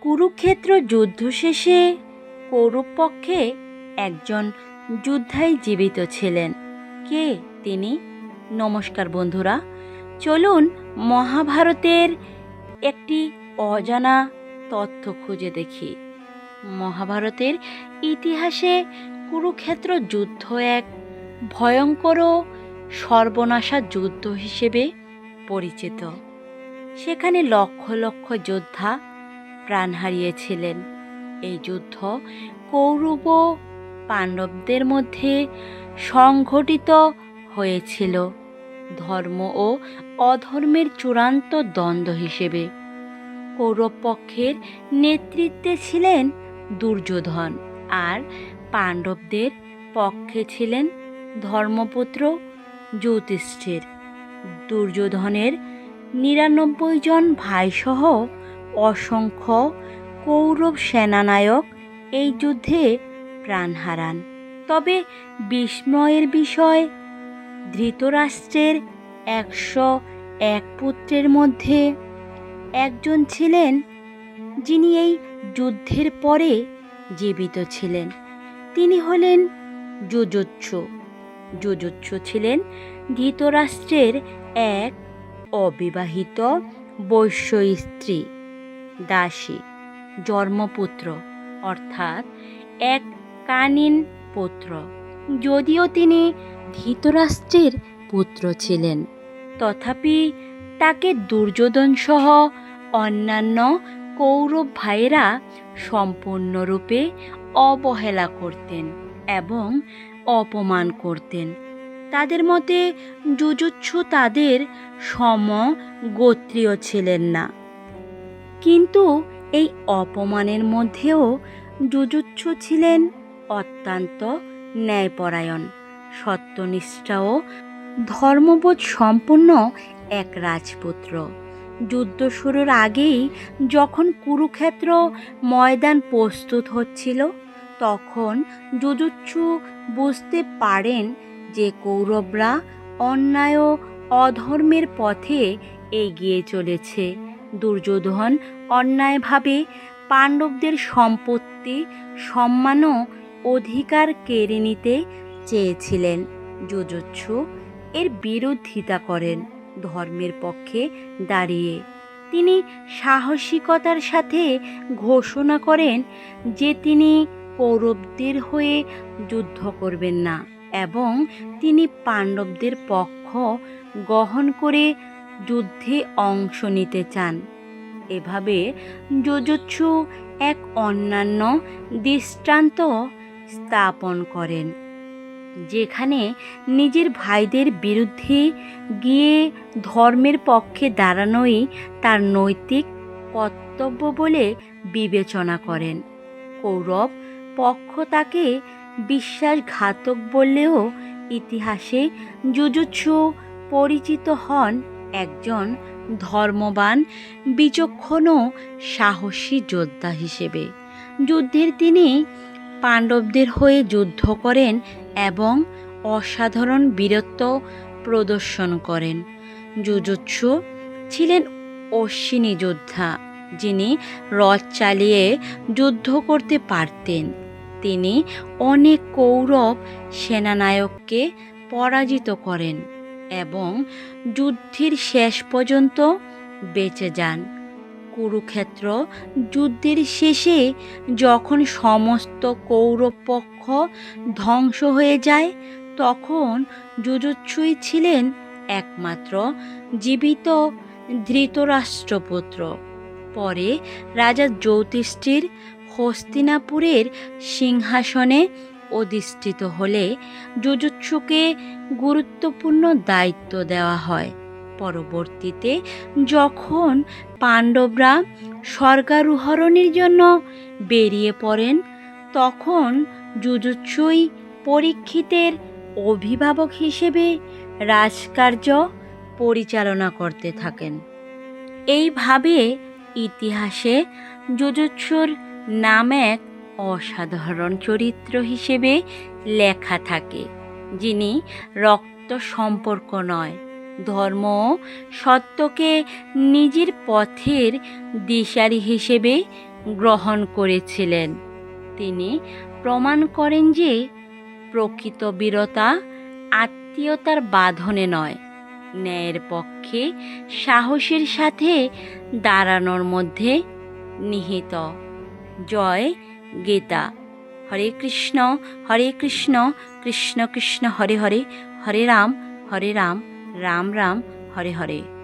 কুরুক্ষেত্র যুদ্ধ শেষে কৌরব পক্ষে একজন যোদ্ধাই জীবিত ছিলেন। কে তিনি? নমস্কার বন্ধুরা, চলুন মহাভারতের একটি অজানা তথ্য খুঁজে দেখি। মহাভারতের ইতিহাসে কুরুক্ষেত্র যুদ্ধ এক ভয়ঙ্কর সর্বনাশা যুদ্ধ হিসেবে পরিচিত। সেখানে লক্ষ লক্ষ যোদ্ধা প্রাণ হারিয়েছিলেন। এই যুদ্ধ কৌরব পাণ্ডবদের মধ্যে সংঘটিত হয়েছিল। ধর্ম ও অধর্মের চূড়ান্ত দ্বন্দ্ব হিসেবে কৌরব পক্ষের নেতৃত্বে ছিলেন দুর্যোধন আর পাণ্ডবদের পক্ষে ছিলেন ধর্মপুত্র জ্যোতিষ্ঠির দুর্যোধনের নিরানব্বই জন ভাইসহ অসংখ্য কৌরব সেনানায়ক এই যুদ্ধে প্রাণ হারান। তবে বিস্ময়ের বিষয়, ধৃতরাষ্ট্রের একশো এক পুত্রের মধ্যে একজন ছিলেন যিনি এই যুদ্ধের পরে জীবিত ছিলেন। তিনি হলেন যুজুৎসু যুজুৎসু ছিলেন ধৃতরাষ্ট্রের এক অবিবাহিত বৈশ্য স্ত্রী। দাসী, জন্মপুত্র, অর্থাৎ এক কানিন পুত্র। যদিও তিনি ধৃতরাষ্ট্রের পুত্র ছিলেন, তথাপি তাকে দুর্যোধন সহ অন্যান্য কৌরব ভাইয়েরা সম্পূর্ণরূপে অবহেলা করতেন এবং অপমান করতেন। তাদের মতে যুজুৎসু তাদের সম গোত্রীয় ছিলেন না। কিন্তু এই অপমানের মধ্যেও যুজুৎসু ছিলেন অত্যন্ত ন্যায়পরায়ণ সত্যনিষ্ঠা ও ধর্মবোধ সম্পন্ন এক রাজপুত্র। যুদ্ধ শুরুর আগেই যখন কুরুক্ষেত্র ময়দান প্রস্তুত হচ্ছিল, তখন যুজুৎসু বুঝতে পারেন যে কৌরবরা অন্যায় ও অধর্মের পথে এগিয়ে চলেছে। দুর্যোধন অন্যায়ভাবে পাণ্ডবদের সম্পত্তি, সম্মান ও অধিকার কেড়ে নিতে চেয়েছিলেন। যুজুৎসু এর বিরোধিতা করেন ধর্মের পক্ষে দাঁড়িয়ে। তিনি সাহসিকতার সাথে ঘোষণা করেন যে তিনি কৌরবদের হয়ে যুদ্ধ করবেন না এবং তিনি পাণ্ডবদের পক্ষ গ্রহণ করে যুদ্ধে অংশ নিতে চান। এভাবে যুজুৎসু এক অন্যান্য দৃষ্টান্ত স্থাপন করেন, যেখানে নিজের ভাইদের বিরুদ্ধে গিয়ে ধর্মের পক্ষে দাঁড়ানোই তার নৈতিক কর্তব্য বলে বিবেচনা করেন। কৌরব পক্ষ তাকে বিশ্বাসঘাতক বললেও ইতিহাসে যুজুৎসু পরিচিত হন একজন ধর্মবান, বিচক্ষণ ও সাহসী যোদ্ধা হিসেবে। যুদ্ধের তিনি পাণ্ডবদের হয়ে যুদ্ধ করেন এবং অসাধারণ বীরত্ব প্রদর্শন করেন। যুজুৎসু ছিলেন অশ্বিনী যোদ্ধা, যিনি রথ চালিয়ে যুদ্ধ করতে পারতেন। তিনি অনেক কৌরব, সেনানায়ককে পরাজিত করেন। এবং যুদ্ধের শেষ পর্যন্ত বেঁচে যান। কুরুক্ষেত্র যুদ্ধের শেষে যখন সমস্ত কৌরব পক্ষ ধ্বংস হয়ে যায়, তখন যুজুৎসুই ছিলেন একমাত্র জীবিত ধৃতরাষ্ট্রপুত্র। পরে রাজা জ্যোতিষ্ঠির হস্তিনাপুরের সিংহাসনে অধিষ্ঠিত হলে যুজুৎসুকে গুরুত্বপূর্ণ দায়িত্ব দেওয়া হয়। পরবর্তীতে যখন পাণ্ডবরা স্বর্গারোহণের জন্য বেরিয়ে পড়েন, তখন যুজুৎসুই পরীক্ষিতের অভিভাবক হিসেবে রাজকার্য পরিচালনা করতে থাকেন। এইভাবে ইতিহাসে যুজুৎসুর নাম এক অসাধারণ চরিত্র হিসেবে লেখা থাকে, যিনি রক্ত সম্পর্ক নয়, ধর্ম সত্যকে নিজের পথের দিশারি হিসেবে গ্রহণ করেছিলেন। তিনি প্রমাণ করেন যে প্রকৃত বীরতা আত্মীয়তার বাঁধনে নয়, ন্যায়ের পক্ষে সাহসের সাথে দাঁড়ানোর মধ্যে নিহিত। জয় গীতা হরে কৃষ্ণ হরে কৃষ্ণ কৃষ্ণ কৃষ্ণ হরে হরে হরে রাম হরে রাম রাম রাম হরে হরে